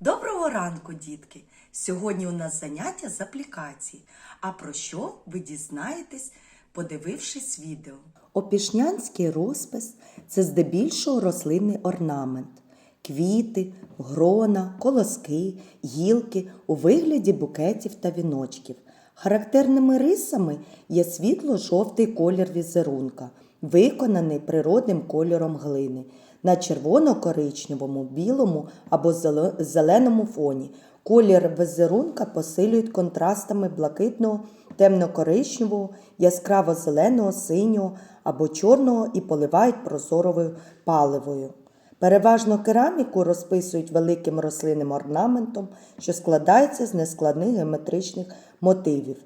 Доброго ранку, дітки! Сьогодні у нас заняття з аплікації. А про що ви дізнаєтесь, подивившись відео? Опішнянський розпис це здебільшого рослинний орнамент. Квіти, грона, колоски, гілки у вигляді букетів та віночків. Характерними рисами є світло-жовтий колір візерунка, виконаний природним кольором глини на червоно-коричневому, білому або зеленому фоні. Колір візерунка посилюють контрастами блакитного, темно-коричневого, яскраво-зеленого, синього або чорного і поливають прозоровою паливою. Переважно кераміку розписують великим рослинним орнаментом, що складається з нескладних геометричних мотивів,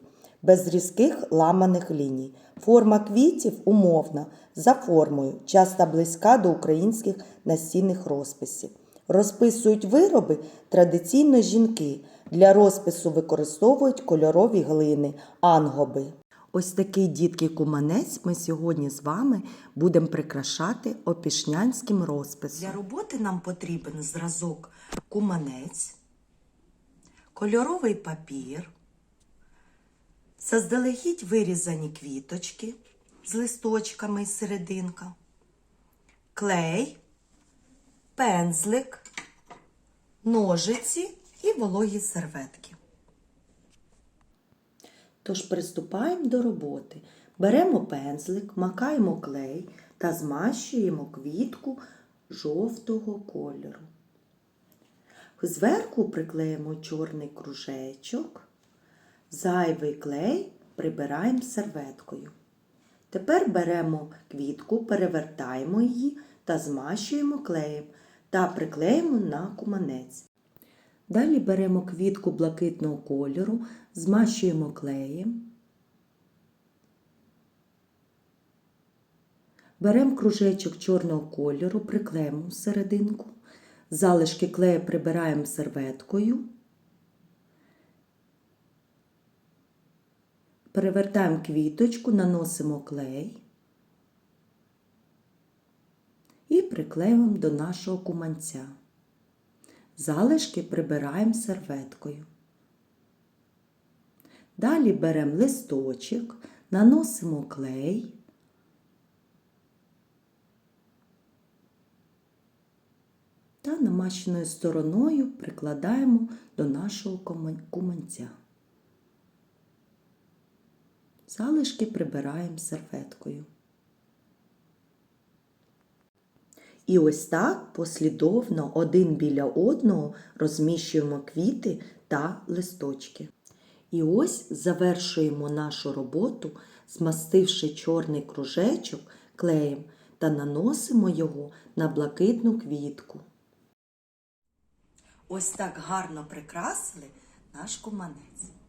без різких ламаних ліній. Форма квітів умовна, за формою, часто близька до українських настінних розписів. Розписують вироби традиційно жінки. Для розпису використовують кольорові глини, ангоби. Ось такий дітки куманець ми сьогодні з вами будемо прикрашати опішнянським розписом. Для роботи нам потрібен зразок куманець, кольоровий папір, заздалегідь вирізані квіточки з листочками і серединка, клей, пензлик, ножиці і вологі серветки. Тож приступаємо до роботи. Беремо пензлик, макаємо клей та змащуємо квітку жовтого кольору. Зверху приклеїмо чорний кружечок, зайвий клей прибираємо серветкою. Тепер беремо квітку, перевертаємо її та змащуємо клеєм та приклеїмо на куманець. Далі беремо квітку блакитного кольору, змащуємо клеєм. Беремо кружечок чорного кольору, приклеїмо серединку. Залишки клею прибираємо серветкою. Перевертаємо квіточку, наносимо клей і приклеюємо до нашого куманця. Залишки прибираємо серветкою. Далі беремо листочок, наносимо клей. Та намащеною стороною прикладаємо до нашого куманця. Залишки прибираємо серветкою. І ось так послідовно один біля одного розміщуємо квіти та листочки. І ось завершуємо нашу роботу, змастивши чорний кружечок клеєм та наносимо його на блакитну квітку. Ось так гарно прикрасили наш куманець.